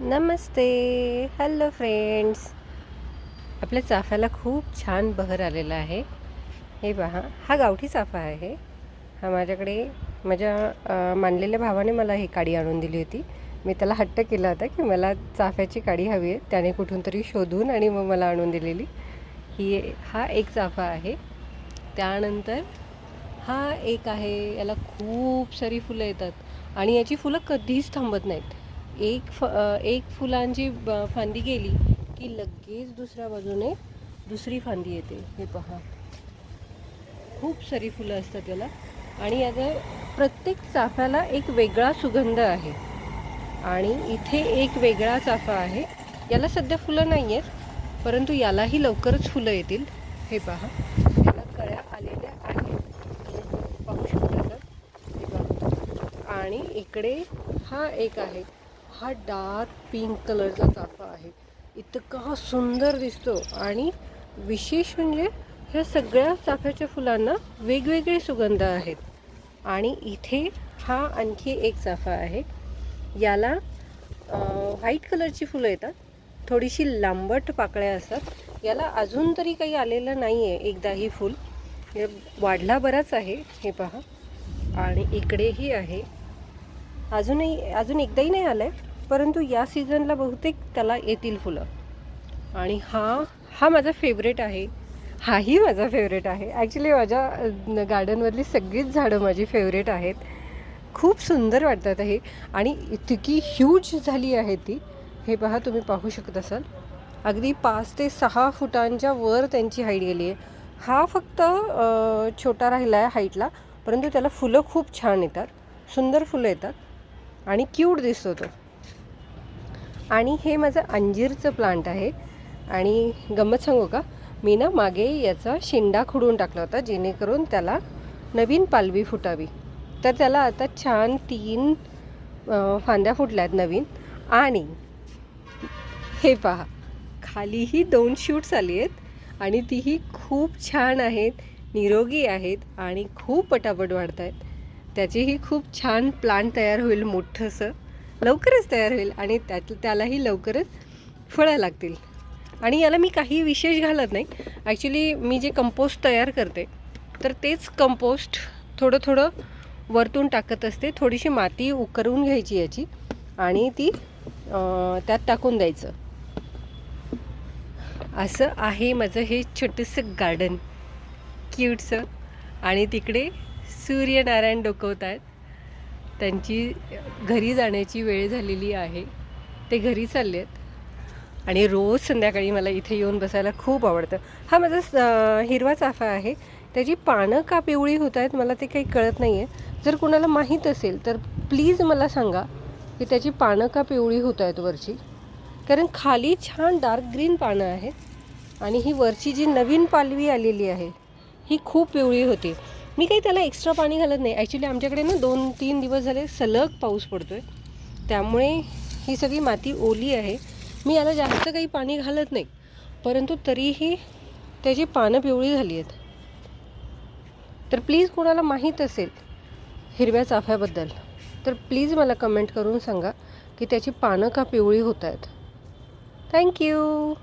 नमस्ते hello friends आपल्या चाफ्याला खूप छान बहर आलेला आहे. हे पहा हा गावठी चाफा आहे. हा माझ्याकडे माझ्या मानलेल्या भावाने मला ही काडी आणून दिली होती. मी त्याला हट्ट केला होता की मला चाफ्याची काडी हवी आहे. त्याने कुठून तरी शोधून आणि मग मला आणून दिलेली. ही हा एक चाफा आहे. त्यानंतर हा एक आहे. याला खूप सारी फुलं येतात. आणि याची फुलं कधीच थांबत नाहीत. एक फ एक फुलांची फांदी गेली की लगेच दुसऱ्या बाजूने दुसरी फांदी येते. हे पहा. खूप सारी फुलं असतात याला. आणि याचा प्रत्येक चाफ्याला एक वेगळा सुगंध आहे. आणि इथे एक वेगळा चाफा आहे. याला सध्या फुलं नाही आहेत परंतु यालाही लवकरच फुलं येतील. हे पहा. याला कळ्या आलेल्या आहेत. पाहू शकता तर. पहा. आणि इकडे हा एक आहे. हा डार्क पिंक कलरचा चाफा आहे. इतका सुंदर दिसतो आणि विशेष म्हणजे ह्या सगळ्या चाफ्याच्या फुलांना वेगवेगळे सुगंध आहेत. आणि इथे हा आणखी एक चाफा आहे. याला व्हाईट कलरची फुलं येतात. थोडीशी लांबट पाकळ्या असतात. याला अजून तरी काही आलेलं नाही आहे एकदाही फूल. हे वाढला बराच आहे. हे पहा. आणि इकडेही आहे. अजूनही अजून एकदाही नाही आलं आहे परंतु या सीझनला बहुतेक त्याला येतील फुलं. आणि हा हा माझा फेवरेट आहे. हाही माझा फेवरेट आहे. ॲक्च्युली माझ्या अ, गार्डनमधली सगळीच झाडं माझी फेवरेट आहेत. खूप सुंदर वाटतात हे. आणि इतकी ह्यूज झाली आहे ती. हे पहा तुम्ही पाहू शकत असाल. अगदी पाच ते सहा फुटांच्या वर त्यांची हाईट गेली आहे हा फक्त छोटा राहिला आहे हाईटला परंतु त्याला फुलं खूप छान येतात. सुंदर फुलं येतात. आणि क्यूट दिसतो तो. आणि हे माझं अंजीरचं प्लांट आहे. आणि गंमत सांगू का? मी ना मागे याचा शेंडा खुडून टाकला होता जेणेकरून त्याला नवीन पालवी फुटावी. तर त्याला आता छान तीन फांद्या फुटल्या आहेत नवीन. आणि हे पहा खालीही दोन शूट्स आली आहेत आणि तीही खूप छान आहेत निरोगी आहेत आणि खूप पटापट वाढत आहेत त्याचीही खूप छान प्लांट तयार होईल मोठंसं. लवकरच तयार होईल आणि त्यात त्यालाही लवकरच फळं लागतील. आणि याला मी काही विशेष घालत नाही. ॲक्च्युली मी जे कंपोस्ट तयार करते तर तेच कंपोस्ट थोडं थोडं वरतून टाकत असते. थोडीशी माती उकरून घ्यायची याची आणि ती त्यात टाकून द्यायचं. असं आहे माझं हे छोटंसं गार्डन क्यूटचं आणि तिकडे सूर्यनारायण डोकवत आहेत त्यांची घरी जाण्याची वेळ झालेली आहे. ते घरी चालले आहेत आणि रोज संध्याकाळी मला इथे येऊन बसायला खूप आवडतं. हा माझा स- हिरवा चाफा आहे. त्याची पानं का पिवळी होत आहेत मला ते काही कळत नाही आहे जर कोणाला माहीत असेल तर प्लीज मला सांगा की त्याची पानं का पिवळी होत आहेत वरची. कारण खाली छान डार्क ग्रीन पानं आहेत. आणि ही वरची जी नवीन पालवी आलेली आहे ही खूप पिवळी होती. मी काही त्याला एक्स्ट्रा पाणी घालत नाही. ॲक्च्युली आमच्याकडे ना दोन तीन दिवस झाले सलग पाऊस पडतो आहे त्यामुळे ही सगळी माती ओली आहे. मी याला जास्त काही पाणी घालत नाही. परंतु तरीही त्याची पानं पिवळी झाली आहेत. तर प्लीज कोणाला माहीत असेल हिरव्या चाफ्याबद्दल तर प्लीज मला कमेंट करून सांगा की त्याची पानं का पिवळी होत आहेत. थँक्यू